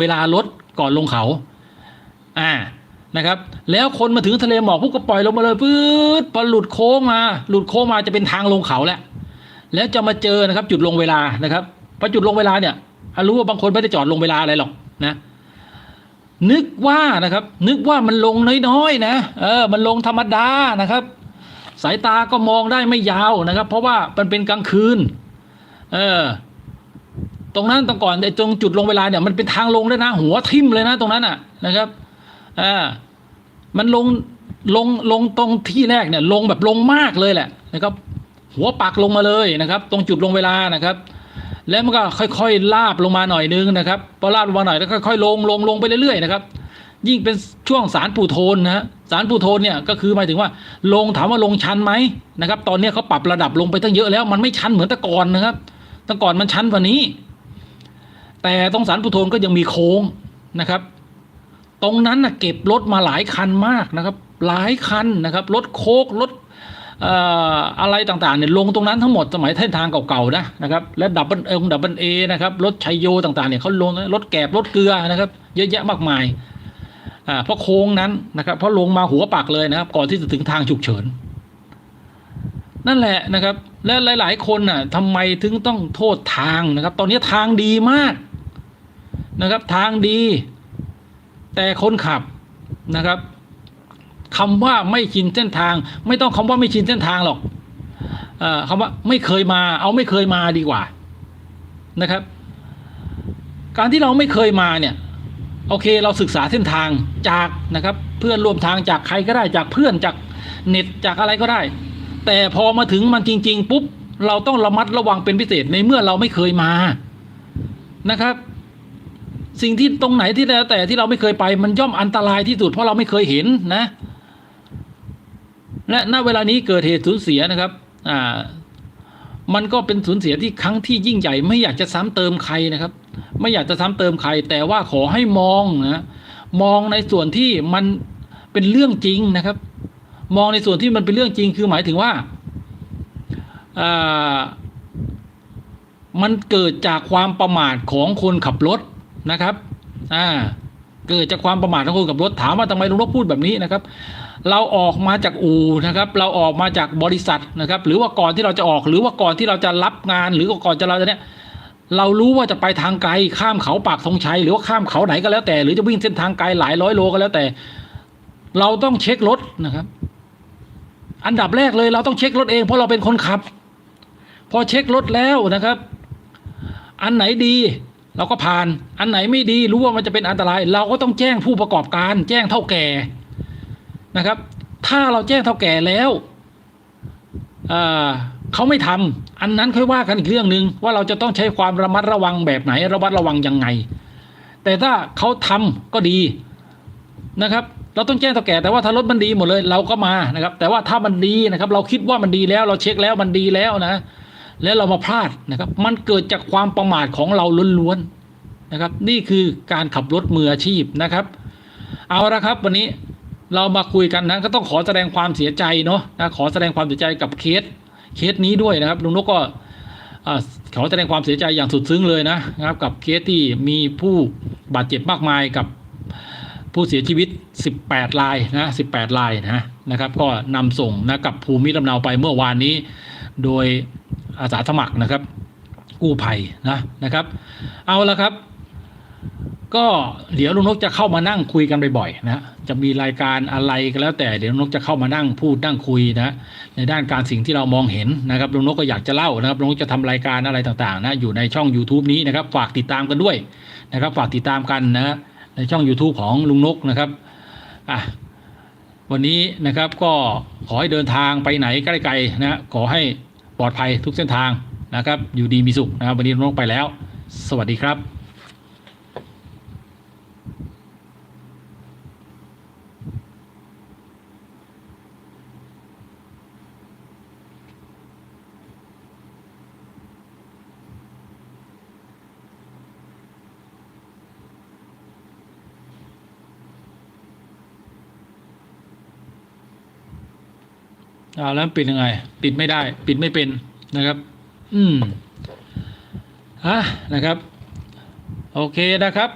เวลารถก่อนลงเขา อ่านะครับ แล้วคนมาถึงทะเลหมอกพวกก็ปล่อยลงมาเลยปื๊ดพอหลุดโค้งมา หลุดโค้งมาจะเป็นทางลงเขาแหล้วแล้วจะมาเจอนะครับ จุดลงเวลานะครับพอจุดลงเวลาเนี่ยรู้ว่าบางคนไม่ได้จอดลงเวลาอะไรหรอกนะนึกว่านะครับ นึกว่ามันลงน้อยๆนะเออมันลงธรรมดานะครับ สายตาก็มองได้ไม่ยาวนะครับ เพราะว่ามันเป็นกลางคืน เออ ตรงนั้นตรงก่อนไอ้ตรงจุดลงเวลาเนี่ยมันเป็นทางลงด้วยนะ หัวทิ่มเลยนะ ตรงนั้นอะนะครับอ่ามันลงลงลงตรงที่แรกเนี่ย ลงแบบลงมากเลยแหละนะครับ หัวปักลงมาเลยนะครับ ตรงจุดลงเวลานะครับ แล้วมันก็ค่อยๆลาบลงมาหน่อยนึงนะครับพอลาบลงมาหน่อยแล้วค่อยๆลงลงลงไปเรื่อยๆนะครับ ยิ่งเป็นช่วงสารปูโทนนะฮะสารปูโทนเนี่ยก็คือหมายถึงว่า ลงถามว่าลงชันไหมนะครับ ตอนนี้เขาปรับระดับลงไปตั้งเยอะแล้ว มันไม่ชันเหมือนแต่ก่อนนะครับแต่ก่อนมันชันกว่านี้ แต่ตรงสารปูโทนก็ยังมีโค้งนะครับ ตรงนั้นนะเก็บรถมาหลายคันมากนะครับ หลายคันนะครับรถโคกรถอออะไรต่างๆเนี่ยลงตรงนั้นทั้งหมดสมัยเส้นทางเก่าๆนะนะครับและดับเบิลเอดับเบิลเอนะครับรถชัยโยต่างๆเนี่ยเขาลงรถแกบรถเกลือนะครับ เยอะแยะมากมายเพราะโค้งนั้นนะครับเพราะลงมาหัวปักเลยนะครับ ก่อนที่จะถึงทางฉุกเฉิน นั่นแหละนะครับ และหลาย ๆ คนน่ะทำไมถึงต้องโทษทางนะครับ ตอนนี้ทางดีมาก นะครับทางดี แต่คนขับนะครับคำว่าไม่ชินเส้นทาง ไม่ต้องคำว่าไม่ชินเส้นทางหรอกเออคำว่าไม่เคยมา เอาไม่เคยมาดีกว่านะครับ การที่เราไม่เคยมาเนี่ยโอเคเราศึกษาเส้นทางจากนะครับ เพื่อนร่วมทางจากใครก็ได้จากเพื่อนจากเน็ตจากอะไรก็ได้ แต่พอมาถึงมันจริง ๆ ปุ๊บ เราต้องระมัดระวังเป็นพิเศษในเมื่อเราไม่เคยมานะครับ สิ่งที่ตรงไหนที่แล้วแต่ที่เราไม่เคยไป มันย่อมอันตรายที่สุดเพราะเราไม่เคยเห็นนะ และณเวลานี้เกิดเหตุสูญเสียนะครับ อ่า มันก็เป็นสูญเสียที่ครั้งที่ยิ่งใหญ่ ไม่อยากจะซ้ำเติมใครนะครับ ไม่อยากจะซ้ำเติมใคร แต่ว่าขอให้มองนะมองในส่วนที่มันเป็นเรื่องจริงนะครับ มองในส่วนที่มันเป็นเรื่องจริงคือหมายถึงว่าอ่ามันเกิดจากความประมาทของคนขับรถ นะครับอ่าเกิดจากความประมาทของคนขับรถถามว่าทำไมลุงนกพูดแบบนี้นะครับ เราออกมาจากอู่นะครับ เราออกมาจากบริษัทนะครับ หรือว่าก่อนที่เราจะออกหรือว่าก่อนที่เราจะรับงาน หรือว่าก่อนจะเราจะเนี้ยเรารู้ว่าจะไปทางไกลข้ามเขาปากธงชัยหรือว่าข้ามเขาไหนก็แล้วแต่ หรือจะวิ่งเส้นทางไกลหลายร้อยโลก็แล้วแต่ เราต้องเช็ครถนะครับ อันดับแรกเลยเราต้องเช็ครถเองเพราะเราเป็นคนขับ พอเช็ครถแล้วนะครับ อันไหนดี เราก็ผ่านอันไหนไม่ดีรู้ว่ามันจะเป็นอันตราย เราก็ต้องแจ้งผู้ประกอบการ แจ้งเท่าแก่นะครับ ถ้าเราแจ้งเท่าแก่แล้วเเขาไม่ทำอันนั้นค่อยว่ากันอีกเรื่องหนึ่งว่าเราจะต้องใช้ความระมัดระวังแบบไหน ระมัดระวังยังไง แต่ถ้าเขาทำก็ดีนะครับ เราต้องแจ้งเท่าแก่แต่ว่าถ้ารถมันดีหมดเลยเราก็มานะครับ แต่ว่าถ้ามันดีนะครับ เราคิดว่ามันดีแล้วเราเช็คแล้วมันดีแล้วนะ แล้วเรามาพลาดนะครับ มันเกิดจากความประมาทของเราล้วนๆนะครับ นี่คือการขับรถมืออาชีพนะครับ เอาละครับ วันนี้เรามาคุยกันนะก็ต้องขอแสดงความเสียใจเนาะนะขอแสดงความเสียใจกับเคสเคสนี้ด้วยนะครับลุงนกก็ขอแสดงความเสียใจอย่างสุดซึ้งเลยนะนะครับ กับเคสที่มีผู้บาดเจ็บมากมายกับผู้เสียชีวิต 18รายนะ18รายนะนะครับ ก็นำส่งนะกับภูมิลำเนาไปเมื่อวานนี้ โดย อาสาสมัครนะครับ กู้ภัยนะนะครับ เอาละครับ ก็เดี๋ยวลุงนกจะเข้ามานั่งคุยกันบ่อยๆนะจะมีรายการอะไรก็แล้ว แต่เดี๋ยวลุงนกจะเข้ามานั่งพูดนั่งคุยนะในด้านการสิ่งที่เรามองเห็นนะครับลุงนกก็อยากจะเล่านะครับลุงนกจะทำรายการอะไรต่างๆนะอยู่ในช่อง YouTube นี้นะครับ ฝากติดตามกันด้วยนะครับ ฝากติดตามกันนะในช่อง YouTube ของลุงนกนะครับอะวันนี้นะครับก็ขอให้เดินทางไปไหนใกล้ๆนะขอให้ ปลอดภัยทุกเส้นทางนะครับ อยู่ดีมีสุขนะครับ วันนี้ลุงไปแล้ว สวัสดีครับ อ่าแล้วปิดยังไง ปิดไม่ได้ ปิดไม่เป็นนะครับ อืมฮะนะครับ โอเคนะครับ